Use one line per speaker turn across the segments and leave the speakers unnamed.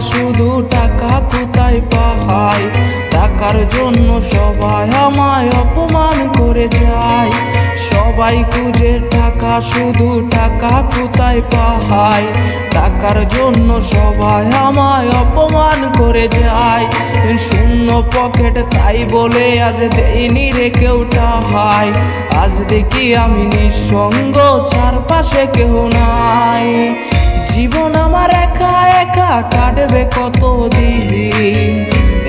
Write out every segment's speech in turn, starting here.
শুধু টাকা কোথায় পাহাই টাকার জন্য সবাই আমায় অপমান করে যায়। সবাই খুঁজে টাকা, শুধু টাকা কোথায় পাহাই টাকার জন্য সবাই আমায় অপমান করে যায়। শূন্য পকেট তাই বলে আজ দেয়নি রে কেউ টাহাই। আজ দেখি আমি নিঃসঙ্গ, চারপাশে কেউ নাই। জীবন আমার একা একা কাটবে কত দিন?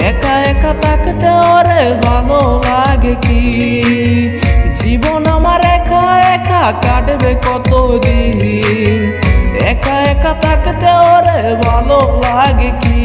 একা একা থাকতে ওরে ভালো লাগে কি? জীবন আমার একা একা কাটবে কত দিন? একা একা থাকতে ওরে ভালো লাগে কি?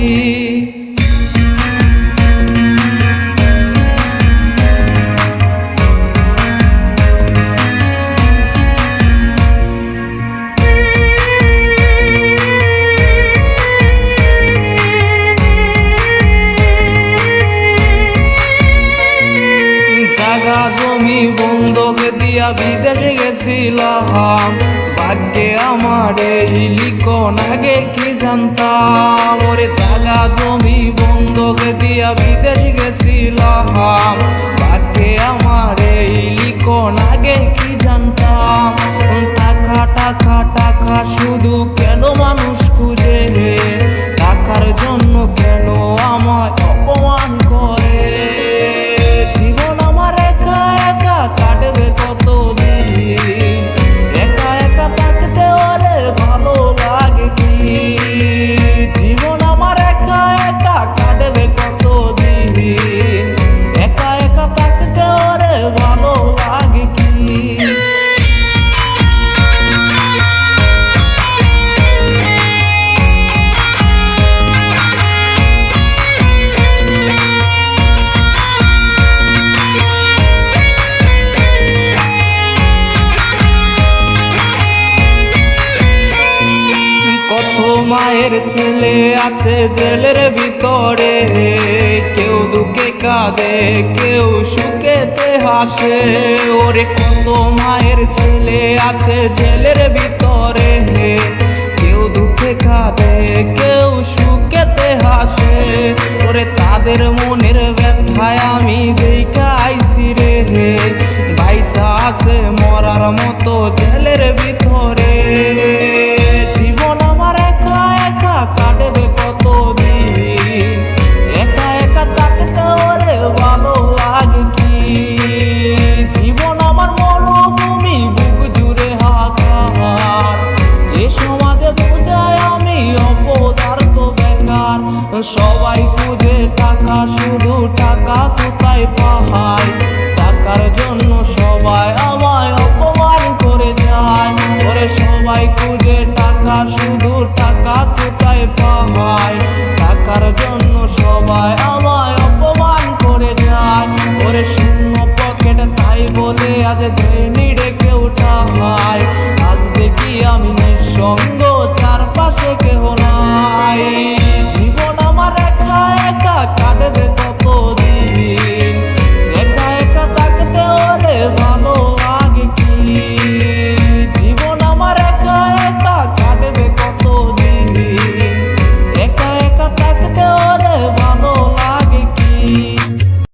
দিয়া বিদেশে গেছিলাম। ভাগ্যে আমার এই লিখন আগে কি জানতাম? ওরে জাগা জমি বন্ধক দিয়া বিদেশে গেছিলাম। ভাগ্যে আমার এই লিখন আগে কি জানতাম? টাকা টাকা টাকা শুধু কেন মানুষ খুঁজে? মায়ের ছেলে আছে জেলের ভিতরে। কেউ দুঃখে কাঁদে, কেউ সুখেতে হাসে। ওরে কত মায়ের ছেলে আছে জেলের ভিতরে। কেউ দুঃখে কাঁদে, কেউ সুখেতে হাসে। ওরে তাদের মনের ব্যথায় আমি দেখা আইছি রে। বাইসা আছে মরার মতো সবাই খুঁজে টাকা, শুধু টাকা কোথায় পাহাই টাকার জন্য সবাই আমায় অপমান করে যায়। ওরে সবাই খুঁজে টাকা, শুধু টাকা কোথায় পাহাই টাকার জন্য সবাই আমায় অপমান করে যায়। ওরে শূন্য পকেট, তাই বলে আজ দেয়নি রে কেউ টাহাই আজ দেখি আমি নিঃসঙ্গ চারপাশে